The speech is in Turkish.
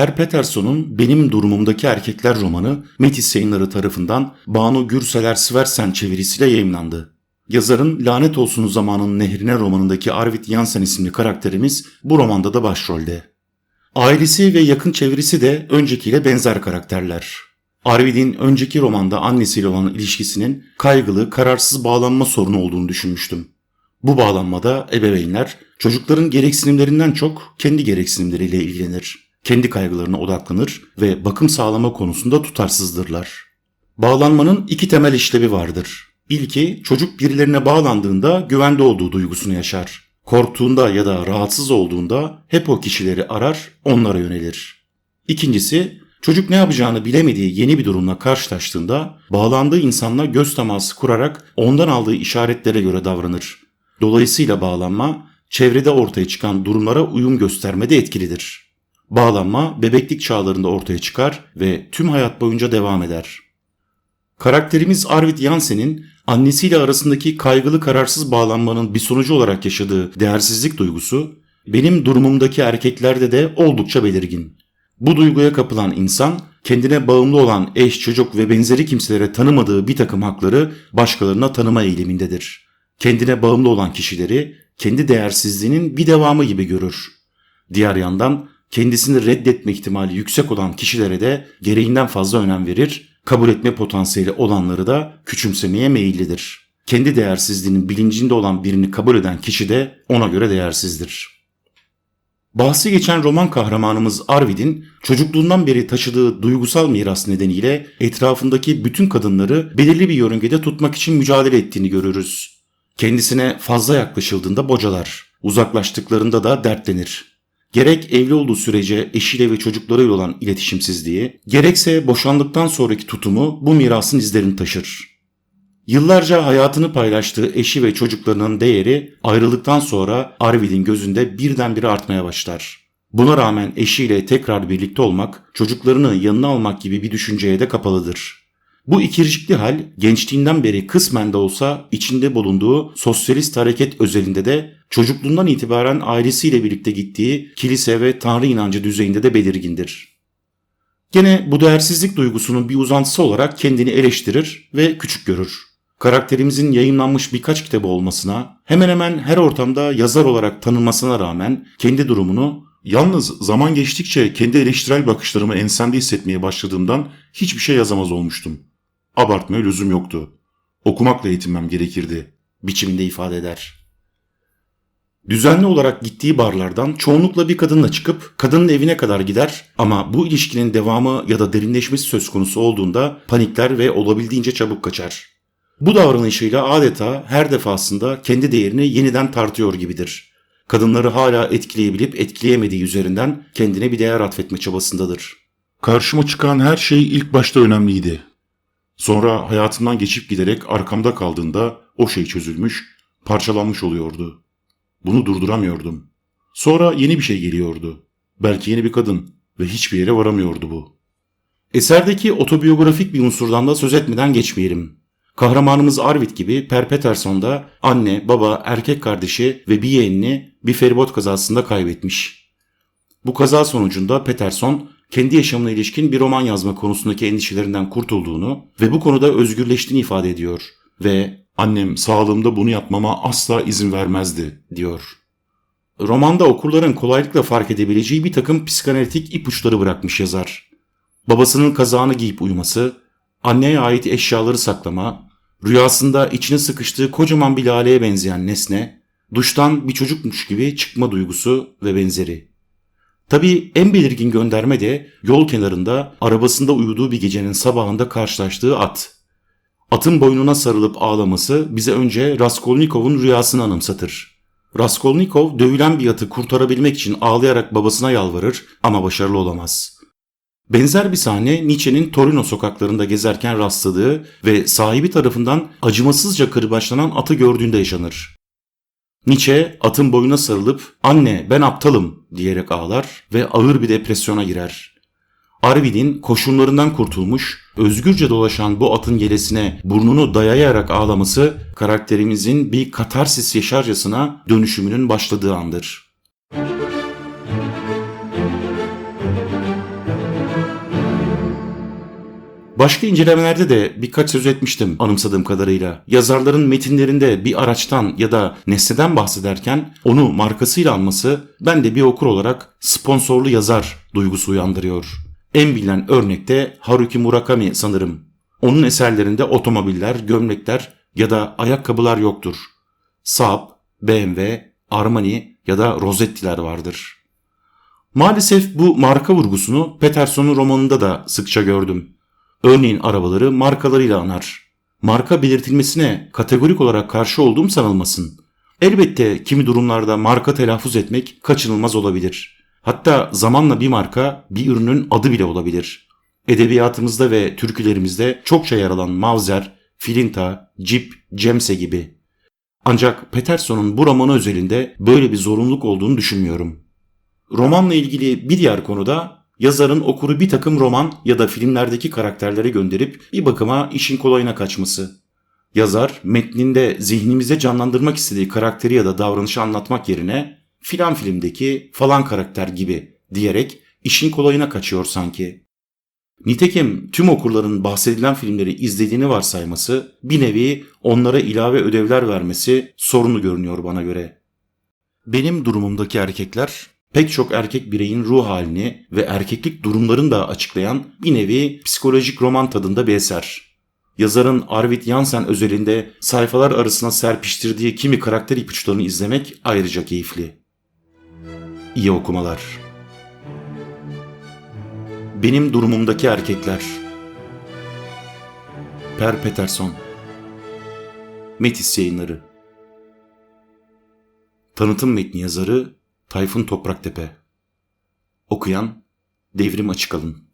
Per Peterson'un Benim Durumumdaki Erkekler romanı Metis yayınları tarafından Banu Gürseler Sversen çevirisiyle yayımlandı. Yazarın Lanet Olsun Zamanın Nehrine romanındaki Arvid Jansen isimli karakterimiz bu romanda da başrolde. Ailesi ve yakın çevresi de öncekiyle benzer karakterler. Arvid'in önceki romanda annesiyle olan ilişkisinin kaygılı, kararsız bağlanma sorunu olduğunu düşünmüştüm. Bu bağlanmada ebeveynler çocukların gereksinimlerinden çok kendi gereksinimleriyle ilgilenir. Kendi kaygılarına odaklanır ve bakım sağlama konusunda tutarsızdırlar. Bağlanmanın iki temel işlevi vardır. İlki çocuk birilerine bağlandığında güvende olduğu duygusunu yaşar. Korktuğunda ya da rahatsız olduğunda hep o kişileri arar, onlara yönelir. İkincisi çocuk ne yapacağını bilemediği yeni bir durumla karşılaştığında bağlandığı insanla göz teması kurarak ondan aldığı işaretlere göre davranır. Dolayısıyla bağlanma çevrede ortaya çıkan durumlara uyum göstermede etkilidir. Bağlanma bebeklik çağlarında ortaya çıkar ve tüm hayat boyunca devam eder. Karakterimiz Arvid Jansen'in annesiyle arasındaki kaygılı kararsız bağlanmanın bir sonucu olarak yaşadığı değersizlik duygusu benim durumumdaki erkeklerde de oldukça belirgin. Bu duyguya kapılan insan kendine bağımlı olan eş, çocuk ve benzeri kimselere tanımadığı bir takım hakları başkalarına tanıma eğilimindedir. Kendine bağımlı olan kişileri kendi değersizliğinin bir devamı gibi görür. Diğer yandan kendisini reddetme ihtimali yüksek olan kişilere de gereğinden fazla önem verir, kabul etme potansiyeli olanları da küçümsemeye meyillidir. Kendi değersizliğinin bilincinde olan birini kabul eden kişi de ona göre değersizdir. Bahsi geçen roman kahramanımız Arvid'in çocukluğundan beri taşıdığı duygusal miras nedeniyle etrafındaki bütün kadınları belirli bir yörüngede tutmak için mücadele ettiğini görürüz. Kendisine fazla yaklaşıldığında bocalar, uzaklaştıklarında da dertlenir. Gerek evli olduğu sürece eşiyle ve çocuklarıyla olan iletişimsizliği, gerekse boşandıktan sonraki tutumu bu mirasın izlerini taşır. Yıllarca hayatını paylaştığı eşi ve çocuklarının değeri ayrılıktan sonra Arvid'in gözünde birdenbire artmaya başlar. Buna rağmen eşiyle tekrar birlikte olmak, çocuklarını yanına almak gibi bir düşünceye de kapalıdır. Bu ikircikli hal gençliğinden beri kısmen de olsa içinde bulunduğu sosyalist hareket özelinde de çocukluğundan itibaren ailesiyle birlikte gittiği kilise ve tanrı inancı düzeyinde de belirgindir. Gene bu değersizlik duygusunun bir uzantısı olarak kendini eleştirir ve küçük görür. Karakterimizin yayınlanmış birkaç kitabı olmasına, hemen hemen her ortamda yazar olarak tanınmasına rağmen kendi durumunu Yalnız zaman geçtikçe kendi eleştirel bakışlarımı ensemde hissetmeye başladığımdan hiçbir şey yazamaz olmuştum. Abartmaya lüzum yoktu. Okumakla eğitinmem gerekirdi. Biçiminde ifade eder. Düzenli olarak gittiği barlardan çoğunlukla bir kadınla çıkıp kadının evine kadar gider ama bu ilişkinin devamı ya da derinleşmesi söz konusu olduğunda panikler ve olabildiğince çabuk kaçar. Bu davranışıyla adeta her defasında kendi değerini yeniden tartıyor gibidir. Kadınları hala etkileyebilip etkileyemediği üzerinden kendine bir değer atfetme çabasındadır. Karşıma çıkan her şey ilk başta önemliydi. Sonra hayatımdan geçip giderek arkamda kaldığında o şey çözülmüş, parçalanmış oluyordu. Bunu durduramıyordum. Sonra yeni bir şey geliyordu. Belki yeni bir kadın ve hiçbir yere varamıyordu bu. Eserdeki otobiyografik bir unsurdan da söz etmeden geçmeyelim. Kahramanımız Arvid gibi Per Peterson da anne, baba, erkek kardeşi ve bir yeğenini bir feribot kazasında kaybetmiş. Bu kaza sonucunda Peterson kendi yaşamına ilişkin bir roman yazma konusundaki endişelerinden kurtulduğunu ve bu konuda özgürleştiğini ifade ediyor ve annem sağlığımda bunu yapmama asla izin vermezdi diyor. Romanda okurların kolaylıkla fark edebileceği bir takım psikanalitik ipuçları bırakmış yazar. Babasının kazağını giyip uyuması, anneye ait eşyaları saklama, rüyasında içine sıkıştığı kocaman bir laleye benzeyen nesne, duştan bir çocukmuş gibi çıkma duygusu ve benzeri. Tabii en belirgin gönderme de yol kenarında arabasında uyuduğu bir gecenin sabahında karşılaştığı at. Atın boynuna sarılıp ağlaması bize önce Raskolnikov'un rüyasını anımsatır. Raskolnikov dövülen bir atı kurtarabilmek için ağlayarak babasına yalvarır ama başarılı olamaz. Benzer bir sahne Nietzsche'nin Torino sokaklarında gezerken rastladığı ve sahibi tarafından acımasızca kırbaçlanan atı gördüğünde yaşanır. Nietzsche atın boyuna sarılıp anne ben aptalım diyerek ağlar ve ağır bir depresyona girer. Arvid'in koşullarından kurtulmuş, özgürce dolaşan bu atın yelesine burnunu dayayarak ağlaması karakterimizin bir katarsis yaşarcasına dönüşümünün başladığı andır. Başka incelemelerde de birkaç söz etmiştim anımsadığım kadarıyla. Yazarların metinlerinde bir araçtan ya da nesneden bahsederken onu markasıyla anması bende bir okur olarak sponsorlu yazar duygusu uyandırıyor. En bilinen örnek de Haruki Murakami sanırım. Onun eserlerinde otomobiller, gömlekler ya da ayakkabılar yoktur. Saab, BMW, Armani ya da Rosetti'ler vardır. Maalesef bu marka vurgusunu Peterson'un romanında da sıkça gördüm. Örneğin arabaları markalarıyla anar. Marka belirtilmesine kategorik olarak karşı olduğum sanılmasın. Elbette kimi durumlarda marka telaffuz etmek kaçınılmaz olabilir. Hatta zamanla bir marka bir ürünün adı bile olabilir. Edebiyatımızda ve türkülerimizde çokça yer alan Mauser, Filinta, Jeep, Cemse gibi. Ancak Peterson'un bu romanı özelinde böyle bir zorunluluk olduğunu düşünmüyorum. Romanla ilgili bir diğer konuda yazarın okuru bir takım roman ya da filmlerdeki karakterlere gönderip bir bakıma işin kolayına kaçması. Yazar metninde zihnimize canlandırmak istediği karakteri ya da davranışı anlatmak yerine filan filmdeki falan karakter gibi diyerek işin kolayına kaçıyor sanki. Nitekim tüm okurların bahsedilen filmleri izlediğini varsayması bir nevi onlara ilave ödevler vermesi sorunlu görünüyor bana göre. Benim durumumdaki erkekler pek çok erkek bireyin ruh halini ve erkeklik durumlarını da açıklayan bir nevi psikolojik roman tadında bir eser. Yazarın Arvid Jansen özelinde sayfalar arasına serpiştirdiği kimi karakter ipuçlarını izlemek ayrıca keyifli. İyi okumalar. Benim durumumdaki erkekler. Per Peterson. Metis Yayınları. Tanıtım metni yazarı Tayfun Topraktepe. Okuyan Devrim Açıkalın.